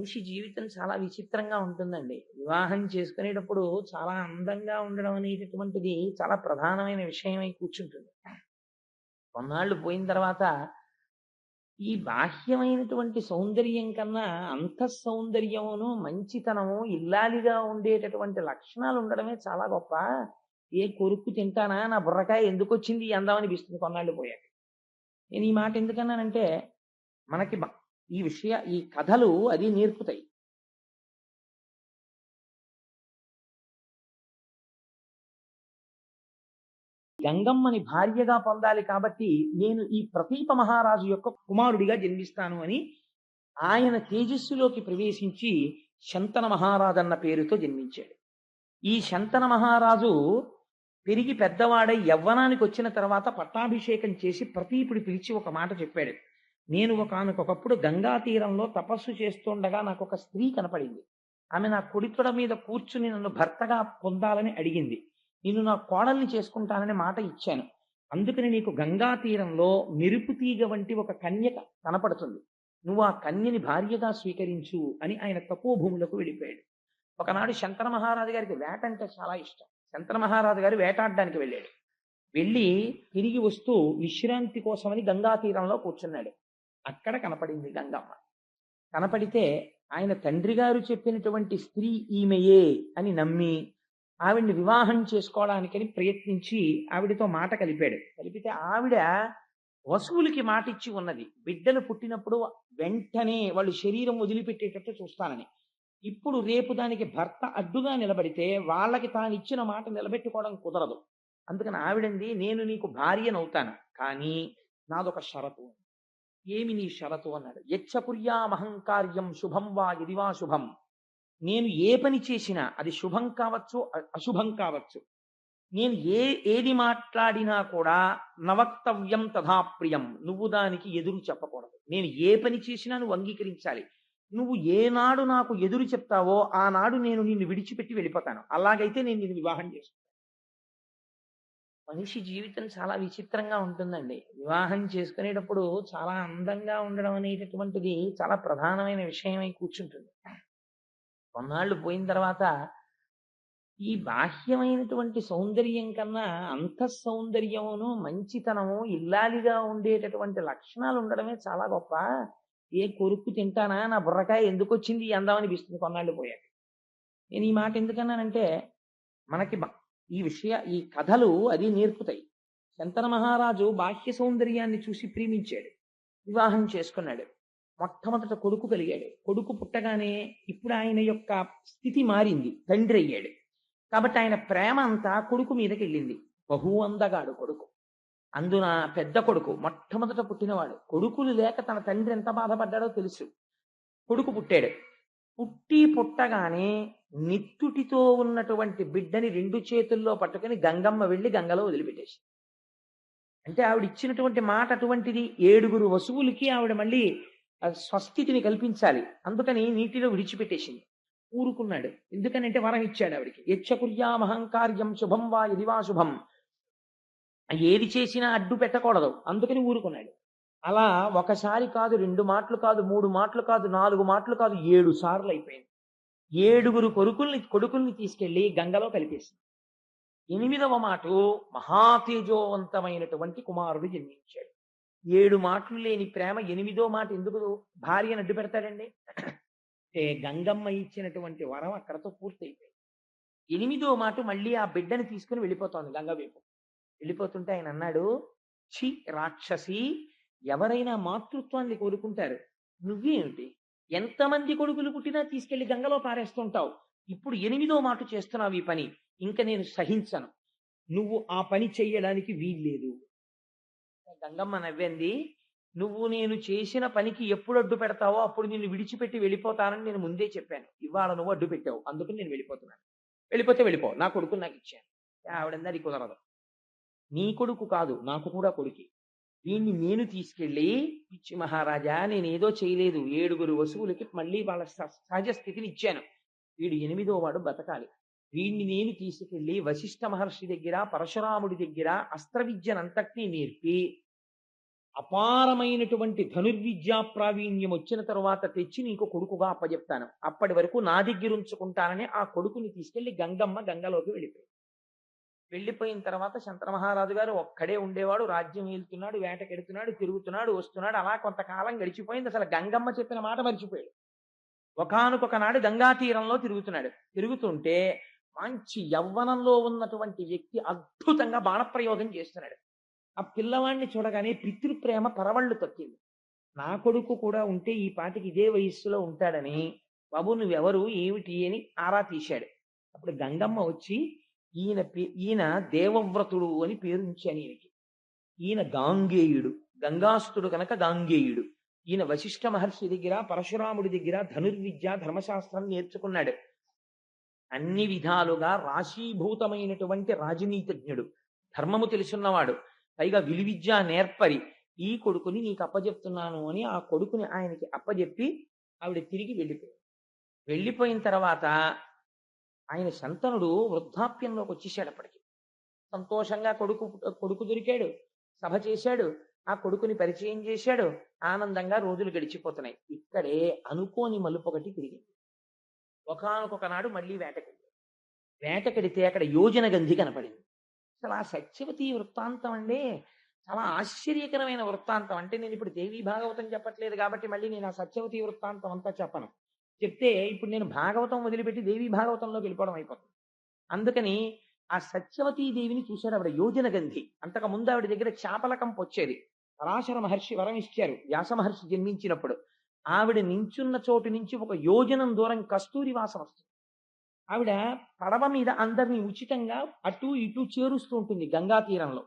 మనిషి జీవితం చాలా విచిత్రంగా ఉంటుందండి. వివాహం చేసుకునేటప్పుడు చాలా అందంగా ఉండడం అనేటటువంటిది చాలా ప్రధానమైన విషయమై కూర్చుంటుంది. కొన్నాళ్ళు పోయిన తర్వాత ఈ బాహ్యమైనటువంటి సౌందర్యం కన్నా అంత సౌందర్యమును మంచితనము, ఇల్లాలిగా ఉండేటటువంటి లక్షణాలు ఉండడమే చాలా గొప్ప. ఏ కొరుక్కు తింటానా? నా బుర్రకాయ ఎందుకొచ్చింది ఈ అందం అనిపిస్తుంది కొన్నాళ్ళు పోయాక. నేను ఈ మాట ఎందుకన్నానంటే మనకి ఈ విషయ ఈ కథలు అది నేర్పుతాయి. గంగమ్మని భార్యగా పొందాలి కాబట్టి నేను ఈ ప్రతీప మహారాజు యొక్క కుమారుడిగా జన్మిస్తాను అని ఆయన తేజస్సులోకి ప్రవేశించి శంతన మహారాజు అన్న పేరుతో జన్మించాడు. ఈ శంతన మహారాజు పెరిగి పెద్దవాడై యవ్వనానికి వచ్చిన తర్వాత పట్టాభిషేకం చేసి ప్రతీపుడి పిలిచి ఒక మాట చెప్పాడు. నేను ఒకనకొకప్పుడు గంగా తీరంలో తపస్సు చేస్తుండగా నాకు ఒక స్త్రీ కనపడింది. ఆమె నా కుడితుడ మీద కూర్చుని నన్ను భర్తగా పొందాలని అడిగింది. నేను నా కోడల్ని చేసుకుంటానని మాట ఇచ్చాను. అందుకని నీకు గంగా తీరంలో మెరుపు తీగ వంటి ఒక కన్యక కనపడుతుంది. నువ్వు ఆ కన్యని భార్యగా స్వీకరించు అని ఆయన తక్కువ భూములకు వెళ్ళిపోయాడు. ఒకనాడు శంకర మహారాజు గారికి వేట అంటే చాలా ఇష్టం. శంకర మహారాజు గారు వేటాడడానికి వెళ్ళాడు. వెళ్ళి తిరిగి వస్తూ విశ్రాంతి కోసమని గంగా తీరంలో కూర్చున్నాడు. అక్కడ కనపడింది గంగమ్మ. కనపడితే ఆయన తండ్రి గారు చెప్పినటువంటి స్త్రీ ఈమెయే అని నమ్మి ఆవిడ్ని వివాహం చేసుకోవడానికని ప్రయత్నించి ఆవిడతో మాట కలిపాడు. కలిపితే ఆవిడ వసువులకి మాటిచ్చి ఉన్నది. బిడ్డలు పుట్టినప్పుడు వెంటనే వాళ్ళు శరీరం వదిలిపెట్టేటట్టు చూస్తానని. ఇప్పుడు రేపు దానికి భర్త అడ్డుగా నిలబడితే వాళ్ళకి తాను ఇచ్చిన మాట నిలబెట్టుకోవడం కుదరదు. అందుకని ఆవిడంది నేను నీకు భార్యనవుతాను. కానీ నాదొక షరతు. ఏమి నీ షరతు అన్నాడు. యచ్చపుర్యామహంకార్యం శుభం వా ఇదివా శుభం. నేను ఏ పని చేసినా అది శుభం కావచ్చు, అ అశుభం కావచ్చు. నేను ఏ ఏది మాట్లాడినా కూడా నవక్తవ్యం తథా ప్రియం. నువ్వు దానికి ఎదురు చెప్పకూడదు. నేను ఏ పని చేసినా నువ్వు అంగీకరించాలి. నువ్వు ఏనాడు నాకు ఎదురు చెప్తావో ఆనాడు నేను నిన్ను విడిచిపెట్టి వెళ్ళిపోతాను. అలాగైతే నేను నిన్ను వివాహం చేస్తాను మనిషి జీవితం చాలా విచిత్రంగా ఉంటుందండి. వివాహం చేసుకునేటప్పుడు చాలా అందంగా ఉండడం అనేటటువంటిది చాలా ప్రధానమైన విషయమై కూర్చుంటుంది. కొన్నాళ్ళు పోయిన తర్వాత ఈ బాహ్యమైనటువంటి సౌందర్యం కన్నా అంతఃసౌందర్యమును, మంచితనము, ఇల్లాలిగా ఉండేటటువంటి లక్షణాలు ఉండడమే చాలా గొప్ప. ఏ కొరుక్కు తింటానా? నా బుర్రకాయ ఎందుకొచ్చింది ఈ అందం అనిపిస్తుంది కొన్నాళ్ళు పోయాక. నేను ఈ మాట ఎందుకన్నానంటే మనకి ఈ విషయ ఈ కథలు అది నేర్పుతాయి. శంతన మహారాజు బాహ్య సౌందర్యాన్ని చూసి ప్రేమించాడు. వివాహం చేసుకున్నాడు. మొట్టమొదట కొడుకు కలిగాడు. కొడుకు పుట్టగానే ఇప్పుడు ఆయన యొక్క స్థితి మారింది. తండ్రి అయ్యాడు. కాబట్టి ఆయన ప్రేమ అంతా కొడుకు మీదకెళ్ళింది. బహు అందగాడు కొడుకు. అందున పెద్ద కొడుకు మొట్టమొదట పుట్టినవాడు. కొడుకులు లేక తన తండ్రి ఎంత బాధపడ్డాడో తెలుసు. కొడుకు పుట్టాడు. పుట్టి పుట్టగానే నిత్తుటితో ఉన్నటువంటి బిడ్డని రెండు చేతుల్లో పట్టుకొని గంగమ్మ వెళ్ళి గంగలో వదిలిపెట్టేసి అంటే ఆవిడ ఇచ్చినటువంటి మాట అటువంటిది. ఏడుగురు వసువులకి ఆవిడ మళ్ళీ స్వస్థితిని కల్పించాలి. అందుకని నీటిలో విడిచిపెట్టేసింది. ఊరుకున్నాడు. ఎందుకనంటే వరం ఇచ్చాడు ఆవిడకి. యచ్చకుర్యామహంకార్యం శుభం వా ఇది వా శుభం. ఏది చేసినా అడ్డు పెట్టకూడదు. అందుకని ఊరుకున్నాడు. అలా ఒకసారి కాదు, రెండు మాటలు కాదు, మూడు మాటలు కాదు, నాలుగు మాటలు కాదు, ఏడు సార్లు అయిపోయింది. ఏడుగురు కొడుకుల్ని కొడుకుల్ని తీసుకెళ్ళి గంగలో కలిపేసింది. ఎనిమిదవ మాట మహాతేజోవంతమైనటువంటి కుమారుడు జన్మించాడు. ఏడు మాటలు లేని ప్రేమ ఎనిమిదో మాట ఎందుకు భార్యను అడ్డు పెడతాడండి? అంటే గంగమ్మ ఇచ్చినటువంటి వరం అక్కడతో పూర్తయిపోయింది. ఎనిమిదో మాట మళ్ళీ ఆ బిడ్డని తీసుకొని వెళ్ళిపోతోంది గంగ వైపు. వెళ్ళిపోతుంటే ఆయన అన్నాడు, చి రాక్షసి ఎవరైనా మాతృత్వాన్ని కోరుకుంటారు. నువ్వేమిటి? ఎంతమంది కొడుకులు పుట్టినా తీసుకెళ్ళి గంగలో పారేస్తుంటావు. ఇప్పుడు ఎనిమిదో మాట చేస్తున్నావు ఈ పని. ఇంకా నేను సహించను. నువ్వు ఆ పని చెయ్యడానికి వీల్లేదు. గంగమ్మ నవ్వింది. నువ్వు నేను చేసిన పనికి ఎప్పుడు అడ్డు పెడతావో అప్పుడు నిన్ను విడిచిపెట్టి వెళ్ళిపోతానని నేను ముందే చెప్పాను. ఇవాళ నువ్వు అడ్డు పెట్టావు. అందుకని నేను వెళ్ళిపోతున్నాను. వెళ్ళిపోతే వెళ్ళిపో. నా కొడుకు నాకు ఇచ్చాను ఆవిడందరి కుదరదు. నీ కొడుకు కాదు నాకు కూడా కొడుకి వీణ్ణి నేను తీసుకెళ్ళి పిచ్చి మహారాజా నేనేదో చేయలేదు. ఏడుగురు వసువులకి మళ్ళీ వాళ్ళ స సహజ స్థితిని ఇచ్చాను. వీడు ఎనిమిదో వాడు బతకాలి. వీణ్ణి నేను తీసుకెళ్ళి వశిష్ఠ మహర్షి దగ్గర, పరశురాముడి దగ్గర అస్త్రవిద్యనంతటినీ నేర్పి అపారమైనటువంటి ధనుర్విద్యా ప్రావీణ్యం వచ్చిన తరువాత తెచ్చి నీకు కొడుకుగా అప్పజెప్తాను అప్పటి వరకు నా దగ్గర ఉంచుకుంటానని ఆ కొడుకుని తీసుకెళ్ళి గంగమ్మ గంగలోకి వెళ్ళిపోయింది వెళ్ళిపోయిన తర్వాత శంకర మహారాజు గారు ఒక్కడే ఉండేవాడు రాజ్యం వెళ్తున్నాడు వేటకెడుతున్నాడు తిరుగుతున్నాడు వస్తున్నాడు అలా కొంతకాలం గడిచిపోయింది. అసలు గంగమ్మ చెప్పిన మాట మర్చిపోయాడు. ఒకనకొకనాడు గంగా తీరంలో తిరుగుతున్నాడు. తిరుగుతుంటే మంచి యవ్వనంలో ఉన్నటువంటి వ్యక్తి అద్భుతంగా బాణప్రయోగం చేస్తున్నాడు. ఆ పిల్లవాడిని చూడగానే పితృప్రేమ పరవళ్ళు తొక్కింది. నా కొడుకు కూడా ఉంటే ఈ పాటికి ఇదే వయస్సులో ఉంటాడని బాబు నువ్వెవరు? ఏమిటి? అని ఆరా తీశాడు. అప్పుడు గంగమ్మ వచ్చి ఈయన పే- ఈయన దేవవ్రతుడు అని పేరు ఈయనకి. ఈయన గాంగేయుడు గంగాస్తుడు కనుక గాంగేయుడు. ఈయన వశిష్ఠ మహర్షి దగ్గర పరశురాముడి దగ్గర ధనుర్విద్య ధర్మశాస్త్రం నేర్చుకున్నాడు. అన్ని విధాలుగా రాశీభూతమైనటువంటి రాజనీతిజ్ఞుడు. ధర్మము తెలుసున్నవాడు. పైగా విలువిద్య నేర్పరి. ఈ కొడుకుని నీకు అప్పజెప్తున్నాను అని ఆ కొడుకుని ఆయనకి అప్పజెప్పి ఆవిడ తిరిగి వెళ్ళిపోయింది. వెళ్ళిపోయిన తర్వాత ఆయన శంతనుడు వృద్ధాప్యంలోకి వచ్చేసాడు అప్పటికి. సంతోషంగా కొడుకు కొడుకు దొరికాడు. సభ చేశాడు. ఆ కొడుకుని పరిచయం చేశాడు. ఆనందంగా రోజులు గడిచిపోతున్నాయి. ఇక్కడే అనుకోని మలుపు ఒకటి తిరిగింది. ఒకనొక నాడు మళ్ళీ వేటకెళ్ళి వేటకెడితే అక్కడ యోజన గంధి కనపడింది. అసలు ఆ సత్యవతి వృత్తాంతం అండి. చాలా ఆశ్చర్యకరమైన వృత్తాంతం. అంటే నేను ఇప్పుడు దేవి భాగవతం చెప్పట్లేదు కాబట్టి మళ్ళీ నేను ఆ సత్యవతి వృత్తాంతం అంతా చెప్పను. చెప్తే ఇప్పుడు నేను భాగవతం వదిలిపెట్టి దేవి భాగవతంలోకి వెళ్ళిపోవడం అయిపోతుంది. అందుకని ఆ సత్యవతీ దేవిని చూశాడు ఆవిడ యోజన గంధి అంతకు ముందు ఆవిడ దగ్గర చేపల కంపు వచ్చేది. పరాశర మహర్షి వరం ఇచ్చారు. వ్యాస మహర్షి జన్మించినప్పుడు ఆవిడ నించున్న చోటు నుంచి ఒక యోజనం దూరం కస్తూరి వాసన వస్తుంది. ఆవిడ పడవ మీద అందరినీ ఉచితంగా అటు ఇటు చేరుస్తూ ఉంటుంది గంగా తీరంలో.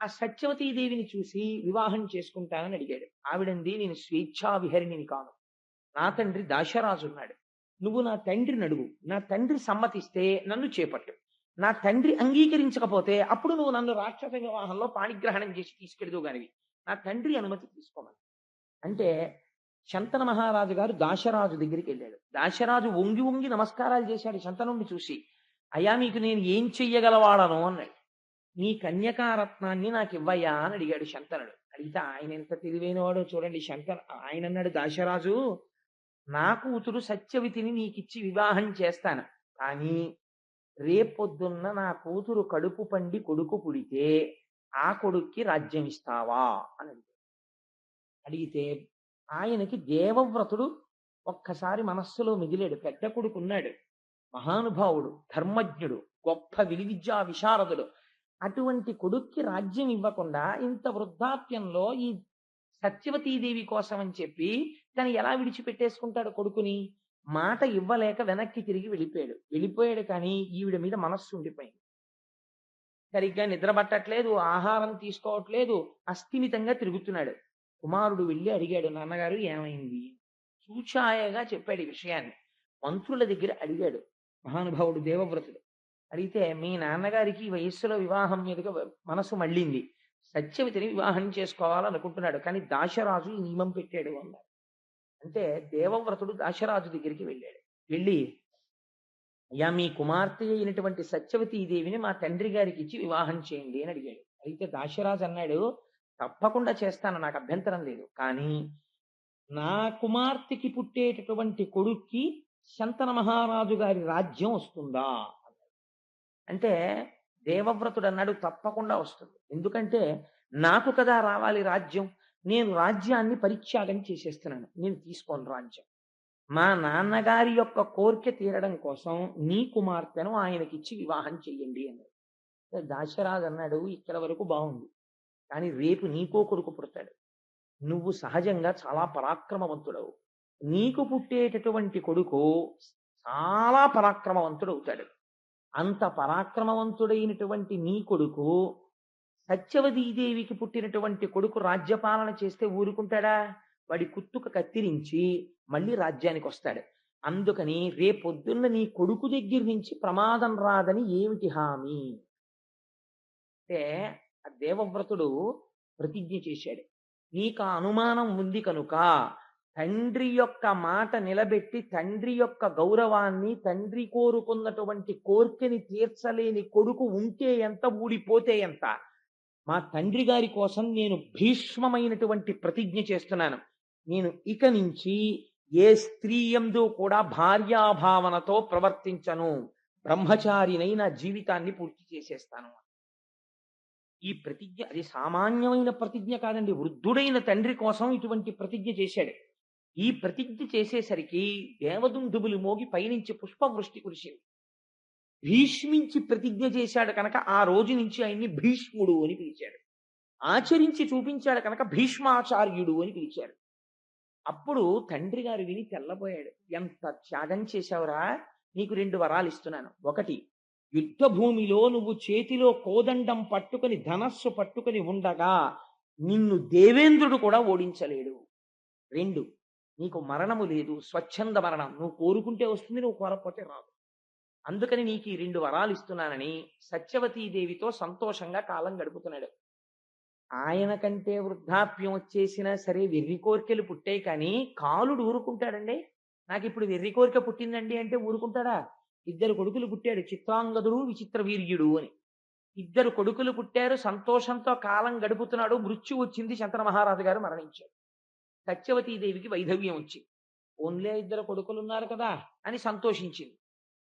ఆ సత్యవతీ దేవిని చూసి వివాహం చేసుకుంటానని అడిగాడు. ఆవిడంది నేను స్వేచ్ఛా విహరిణిని కాను. నా తండ్రి దాశరాజు ఉన్నాడు నువ్వు నా తండ్రిని అడుగు నా తండ్రి సమ్మతిస్తే నన్ను చేపట్టు. నా తండ్రి అంగీకరించకపోతే అప్పుడు నువ్వు నన్ను రాక్షస వివాహంలో పాణిగ్రహణం చేసి తీసుకెళ్దు గానివి నా తండ్రి అనుమతి తీసుకోమని. అంటే శంతన మహారాజు గారు దాశరాజు దగ్గరికి వెళ్ళాడు. దాశరాజు వంగి వంగి నమస్కారాలు చేశాడు శంతనుణ్ణి చూసి. అయ్యా మీకు నేను ఏం చెయ్యగలవాడను? అన్నాడు. నీ కన్యకారత్నాన్ని నాకు ఇవ్వయ్యా అని అడిగాడు శంతనుడు. అడిగితే ఆయన ఎంత తెలివైనవాడో చూడండి శంకర్ ఆయన అన్నాడు దాశరాజు. నా కూతురు సత్యవతిని నీకిచ్చి వివాహం చేస్తాను. కానీ రేపొద్దున్న నా కూతురు కడుపు పండి కొడుకు పుడితే ఆ కొడుక్కి రాజ్యం ఇస్తావా? అని అడిగితే ఆయనకి దేవవ్రతుడు ఒక్కసారి మనస్సులో మిగిలాడు. పెద్ద కొడుకున్నాడు. మహానుభావుడు ధర్మజ్ఞుడు గొప్ప విలువిద్యా విశారదుడు. అటువంటి కొడుక్కి రాజ్యం ఇవ్వకుండా ఇంత వృద్ధాప్యంలో ఈ సత్యవతీదేవి కోసం అని చెప్పి తను ఎలా విడిచిపెట్టేసుకుంటాడు కొడుకుని? మాట ఇవ్వలేక వెనక్కి తిరిగి వెళ్ళిపోయాడు. వెళ్ళిపోయాడు కానీ ఈవిడ మీద మనస్సు ఉండిపోయింది. సరిగ్గా నిద్ర పట్టట్లేదు ఆహారం తీసుకోవట్లేదు అస్థిమితంగా తిరుగుతున్నాడు. కుమారుడు వెళ్ళి అడిగాడు నాన్నగారు ఏమైంది? సూచాయగా చెప్పాడు ఈ విషయాన్ని. మంత్రుల దగ్గర అడిగాడు మహానుభావుడు దేవవ్రతుడు. అడిగితే మీ నాన్నగారికి వయస్సులో వివాహం మీదుగా మనసు మళ్ళింది. సత్యవతిని వివాహం చేసుకోవాలనుకుంటున్నాడు కానీ దాశరాజు నియమం పెట్టాడు అన్నారు. అంటే దేవవ్రతుడు దాశరాజు దగ్గరికి వెళ్ళాడు. వెళ్ళి యా మీ కుమార్తె అయినటువంటి సత్యవతీ దేవిని మా తండ్రి గారికి ఇచ్చి వివాహం చేయండి అని అడిగాడు. అయితే దాశరాజు అన్నాడు తప్పకుండా చేస్తాను నాకు అభ్యంతరం లేదు. కానీ నా కుమార్తెకి పుట్టేటటువంటి కొడుక్కి శంతన మహారాజు గారి రాజ్యం వస్తుందా? అంటే దేవవ్రతుడు అన్నాడు తప్పకుండా వస్తుంది. ఎందుకంటే నాకు కదా రావాలి రాజ్యం. నేను రాజ్యాన్ని పరిత్యాగం చేసేస్తున్నాను. నేను తీసుకోను రాజ్యం. మా నాన్నగారి యొక్క కోరిక తీరడం కోసం నీ కుమార్తెను ఆయనకిచ్చి వివాహం చెయ్యండి అన్నాడు. దాశరాజు అన్నాడు ఇక్కడ వరకు బాగుంది. కానీ రేపు నీకో కొడుకు పుడతాడు. నువ్వు సహజంగా చాలా పరాక్రమవంతుడవు. నీకు పుట్టేటటువంటి కొడుకు చాలా పరాక్రమవంతుడు అవుతాడు అంత పరాక్రమవంతుడైనటువంటి నీ కొడుకు సత్యవదీదేవికి పుట్టినటువంటి కొడుకు రాజ్యపాలన చేస్తే ఊరుకుంటాడా? వాడి కుత్తుక కత్తిరించి మళ్ళీ రాజ్యానికి వస్తాడు. అందుకని రేపొద్దున్న నీ కొడుకు దగ్గర నుంచి ప్రమాదం రాదని ఏమిటి హామీ? అంటే ఆ దేవవ్రతుడు ప్రతిజ్ఞ చేశాడు. నీకు ఆ అనుమానం ఉంది కనుక తండ్రి యొక్క మాట నిలబెట్టి తండ్రి యొక్క గౌరవాన్ని తండ్రి కోరుకున్నటువంటి కోర్కెని తీర్చలేని కొడుకు ఉంటే ఎంత ఊడిపోతే ఎంత? మా తండ్రి గారి కోసం నేను భీష్మమైనటువంటి ప్రతిజ్ఞ చేస్తున్నాను. నేను ఇక నుంచి ఏ స్త్రీ ఎందు కూడా భార్యాభావనతో ప్రవర్తించను. బ్రహ్మచారినై నా జీవితాన్ని పూర్తి చేసేస్తాను. ఈ ప్రతిజ్ఞ అది సామాన్యమైన ప్రతిజ్ఞ కాదండి. వృద్ధుడైన తండ్రి కోసం ఇటువంటి ప్రతిజ్ఞ చేశాడు. ఈ ప్రతిజ్ఞ చేసేసరికి దేవదుందుబులు మోగి పైనుంచి పుష్పవృష్టి కురిసింది. భీష్మించి ప్రతిజ్ఞ చేశాడు కనుక ఆ రోజు నుంచి ఆయన్ని భీష్ముడు అని పిలిచాడు. ఆచరించి చూపించాడు కనుక భీష్మాచార్యుడు అని పిలిచాడు. అప్పుడు తండ్రి గారు విని తెల్లబోయాడు. ఎంత త్యాగం చేశావురా? నీకు రెండు వరాలు ఇస్తున్నాను. ఒకటి యుద్ధ భూమిలో నువ్వు చేతిలో కోదండం పట్టుకొని ధనస్సు పట్టుకొని ఉండగా నిన్ను దేవేంద్రుడు కూడా ఓడించలేడు. రెండు నీకు మరణము లేదు. స్వచ్ఛంద మరణం. నువ్వు కోరుకుంటే వస్తుంది నువ్వు కోరకపోతే రాదు. అందుకని నీకు ఈ రెండు వరాలు ఇస్తున్నానని సత్యవతీదేవితో సంతోషంగా కాలం గడుపుతున్నాడు. ఆయన కంటే వృద్ధాప్యం వచ్చేసినా సరే వెర్రి కోరికలు పుట్టాయి కానీ కాలుడు ఊరుకుంటాడండి. నాకు ఇప్పుడు వెర్రి కోరిక పుట్టిందండి అంటే ఊరుకుంటాడా? ఇద్దరు కొడుకులు పుట్టాడు చిత్రాంగదుడు విచిత్ర వీర్యుడు అని. ఇద్దరు కొడుకులు పుట్టారు సంతోషంతో కాలం గడుపుతున్నాడు మృత్యు వచ్చింది శంతన మహారాజు గారు మరణించాడు సత్యవతీదేవికి వైధవ్యం వచ్చింది ఓన్లే ఇద్దరు కొడుకులు ఉన్నారు కదా అని సంతోషించింది.